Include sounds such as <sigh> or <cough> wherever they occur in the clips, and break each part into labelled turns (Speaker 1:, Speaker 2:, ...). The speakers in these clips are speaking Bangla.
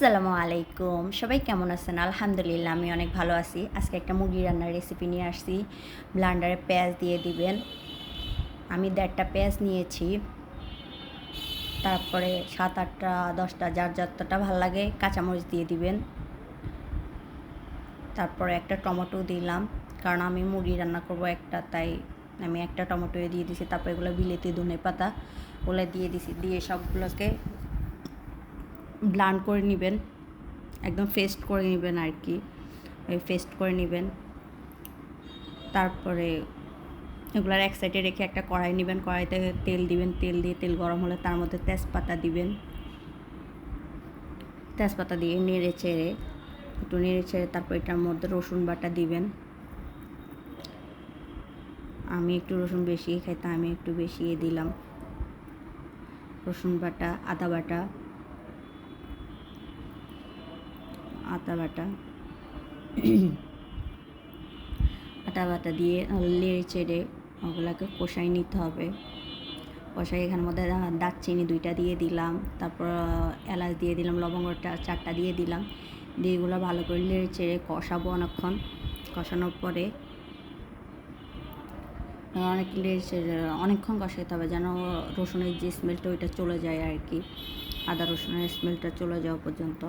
Speaker 1: আসসালামু আলাইকুম। সবাই কেমন আছেন? আলহামদুলিল্লাহ, আমি অনেক ভালো আছি। আজকে একটা মুরগি রান্নার রেসিপি নিয়ে আসছি। ব্লান্ডারে পেঁয়াজ দিয়ে দিবেন। আমি দেড়টা পেঁয়াজ নিয়েছি। তারপরে সাত আটটা, দশটা, যার যতটা ভালো লাগে কাঁচামরিচ দিয়ে দিবেন। তারপরে একটা টমেটো দিলাম। কারণ আমি মুরগি রান্না করব একটা, তাই আমি একটা টমেটো দিয়ে দিয়েছি তারপর এগুলো বিলেতি ধনে পাতা ওগুলো দিয়ে দিছি। দিয়ে সবগুলোকে ব্লান্ড করে নেবেন, একদম ফেস্ট করে নেবেন আর কি। ফেস্ট করে নেবেন। তারপরে এগুলার এক সাইডে রেখে একটা কড়াই নেবেন, কড়াইতে তেল দিবেন, তেল দিয়ে তেল গরম হলে তার মধ্যে তেজপাতা দিবেন। তেজপাতা দিয়ে নেড়ে চেড়ে, একটু নেড়ে চেড়ে তারপর এটার মধ্যে রসুন বাটা দিবেন। আমি একটু রসুন বেশি খাই, তা আমি একটু বেশি দিলাম। রসুন বাটা, আদা বাটা বাটা। আটা বাটা দিয়ে লেড়ে চেড়ে ওগুলোকে কষাই নিতে হবে। কষাই এখানের মধ্যে দারচিনি দুইটা দিয়ে দিলাম, তারপর এলাচ দিয়ে দিলাম, লবঙ্গটা চারটা দিয়ে দিলাম। দিয়ে এগুলো ভালো করে লেড়ে চেড়ে কষাবো অনেকক্ষণ। কষানোর পরে, অনেক অনেকক্ষণ কষাইতে হবে যেন রসুনের যে স্মেলটা ওইটা চলে যায় আর কি। আদা রসুনের স্মেলটা চলে যাওয়া পর্যন্ত।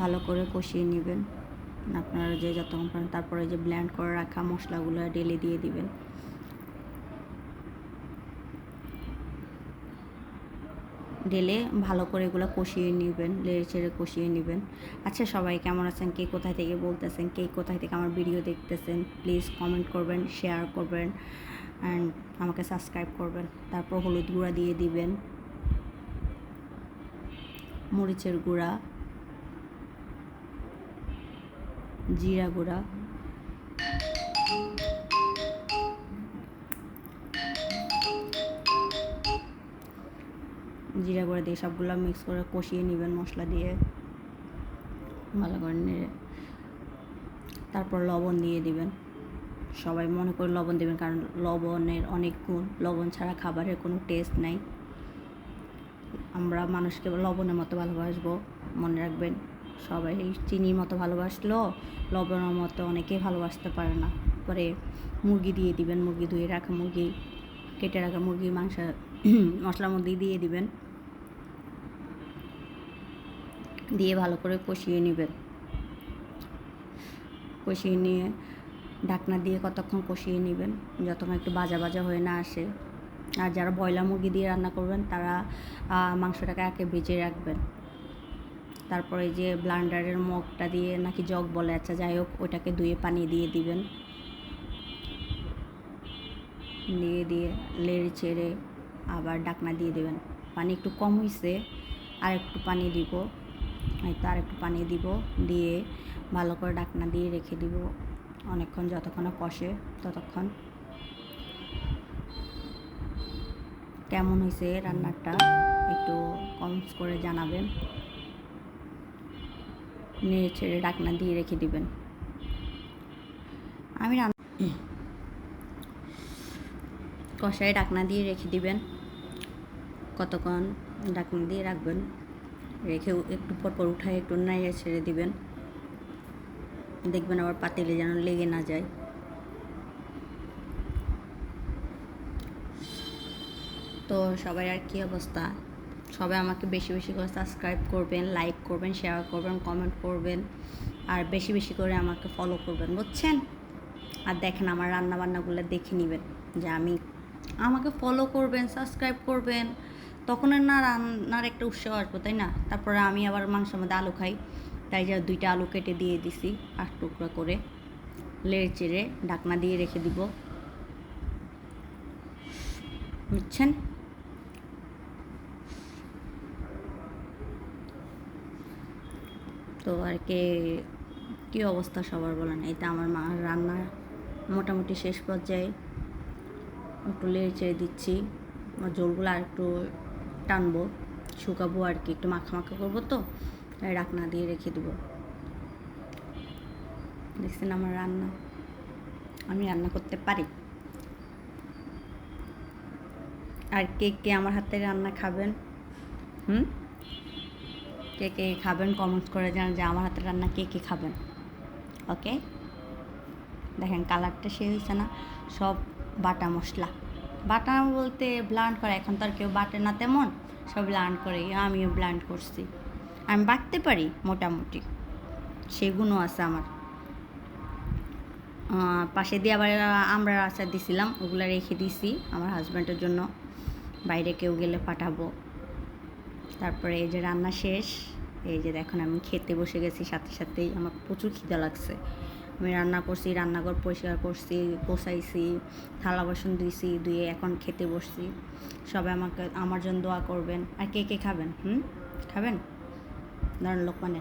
Speaker 1: ভালো করে কষিয়ে নেবেন। আপনারা যে যতক্ষণ পারেন তারপরে যে ব্ল্যান্ড করে রাখা মশলাগুলো ডেলে দিয়ে দিবেন। ডেলে ভালো করে এগুলো কষিয়ে নেবেন লেড়ে ছেড়ে কষিয়ে নেবেন। আচ্ছা সবাই কেমন আছেন? কে কোথায় থেকে বলতেছেন? কে কোথায় থেকে আমার ভিডিও দেখতেছেন? প্লিজ কমেন্ট করবেন শেয়ার করবেন অ্যান্ড আমাকে সাবস্ক্রাইব করবেন। তারপর হলুদ গুঁড়া দিয়ে দিবেন, মরিচের গুঁড়া। জিরা গুঁড়া। জিরা গুঁড়া দিয়ে সবগুলো মিক্স করে কষিয়ে নেবেন মশলা দিয়ে। ভালো করে নেড়ে। তারপর লবণ দিয়ে দিবেন। সবাই মনে করে লবণ দেবেন কারণ লবণের অনেক গুণ। লবণ ছাড়া খাবারের কোনো টেস্ট নাই। আমরা মানুষকে লবণের মতো ভালোবাসবো। মনে রাখবেন। সবাই চিনির মতো ভালোবাসলো, লবণের মতো অনেকেই ভালোবাসতে পারে না। পরে মুরগি দিয়ে দিবেন, মুরগি ধুয়ে রাখা মুরগি, কেটে রাখা মুরগি, মাংস, <clears throat> মশলার মধ্যে দিয়ে দিবেন। দিয়ে ভালো করে কষিয়ে নেবেন। কষিয়ে নিয়ে ঢাকনা দিয়ে কতক্ষণ কষিয়ে নেবেন, যতক্ষণ একটু বাজা বাজা হয়ে না আসে। আর যারা ব্রয়লার মুরগি দিয়ে রান্না করবেন, তারা মাংসটাকে একে ভেজে রাখবেন। তারপরে যে ব্লান্ডারের মগটা দিয়ে নাকি জগ বলে আচ্ছা যাই হোক ওটাকে ধুয়ে পানি দিয়ে দিবেন। দিয়ে দিয়ে লেড়ে ছেড়ে আবার ডাকনা দিয়ে দেবেন। পানি একটু কম হয়েছে আর একটু পানি দিব। হয়তো আর একটু পানি দিব, দিয়ে ভালো করে ডাকনা দিয়ে রেখে দিব। অনেকক্ষণ যতক্ষণ কষে ততক্ষণ। কেমন হয়েছে রান্নাটা একটু কমেন্টস করে জানাবেন। নেড়ে ছেড়ে ডাকনা দিয়ে রেখে দিবেন। আমি কষায় ডাকনা দিয়ে রেখে দিবেন। কতক্ষণ ডাকনা দিয়ে রাখবেন। রেখে একটু পর পর উঠায় একটু নাইড়ে ছেড়ে দিবেন। দেখবেন আবার পাতিলে যেন লেগে না যায়। তো সবাই আর কি অবস্থা? সবাই আমাকে বেশি বেশি করে সাবস্ক্রাইব করবেন লাইক করবেন শেয়ার করবেন কমেন্ট করবেন, আর বেশি বেশি করে আমাকে ফলো করবেন, বুঝছেন? আর দেখেন আমার রান্না বান্নাগুলো দেখে নেবেন যে আমি আমাকে ফলো করবেন সাবস্ক্রাইব করবেন, তখন না রান্নার একটা উৎসাহ আসব, তাই না? তারপরে আমি আবার মাংসের মধ্যে আলু খাই, তাই যা দুইটা আলু কেটে দিয়ে দিছি আট টুকরা করে লেড়ে চেড়ে ঢাকনা দিয়ে রেখে দিব, বুঝছেন? তো আর কে, কী অবস্থা সবার বলেন? এটা আমার মা রান্না মোটামুটি শেষ পর্যায়ে একটু লেড়ে দিচ্ছি। জলগুলো আর একটু টানবো, শুকাবো আর কি। একটু মাখা মাখা করব তো, তাই রাখনা দিয়ে রেখে দেবো। দেখছেন আমার রান্না? আমি রান্না করতে পারি? আর কে কে আমার হাতে রান্না খাবেন? হুম? কে কে খাবেন কমেন্ট করে জানান যে আমার হাতে রান্না কে কে খাবেন। ওকে দেখেন কালারটা সে হয়েছে না, সব বাটা মশলা। বাটা বলতে ব্লান্ড করে, এখন তো আর কেউ বাটে না তেমন, সব ব্লান্ড করে, আমিও ব্লান্ড করছি। আমি বাটতে পারি মোটামুটি সেগুলো আছে আমার। পাশে দিয়ে আবার আমরা আচার দিছিলাম, ওগুলো রেখে দিছি আমার হাজব্যান্ডের জন্য। বাইরে কেউ গেলে পাঠাবো। তারপরে এই যে রান্না শেষ এই যে দেখুন, আমি খেতে বসে গেছি, সাথে সাথেই আমার প্রচুর খিদা লাগছে। আমি রান্না করছি, রান্নাঘর পরিষ্কার করছি পোষাইছি থালা বাসন ধুইছি, ধুয়ে এখন খেতে বসছি। সবাই আমাকে, আমার জন্য দোয়া করবেন। আর কে কে খাবেন? হুম? খাবেন? ধরেন লোকমানের।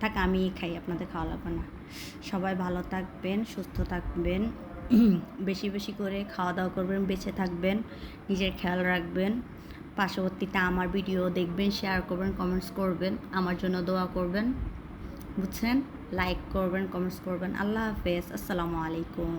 Speaker 1: থাক আমি খাই, আপনাদের খাওয়া লাগবে না। সবাই ভালো থাকবেন, সুস্থ থাকবেন। <clears throat> বেশি বেশি করে খাওয়া দাওয়া করবেন, বেঁচে থাকবেন, নিজের খেয়াল রাখবেন। পার্শ্ববর্তীতে আমার ভিডিও দেখবেন শেয়ার করবেন কমেন্টস করবেন, আমার জন্য দোয়া করবেন, বুঝছেন? লাইক করবেন কমেন্টস করবেন। আল্লাহ হাফেজ, আসসালামু আলাইকুম।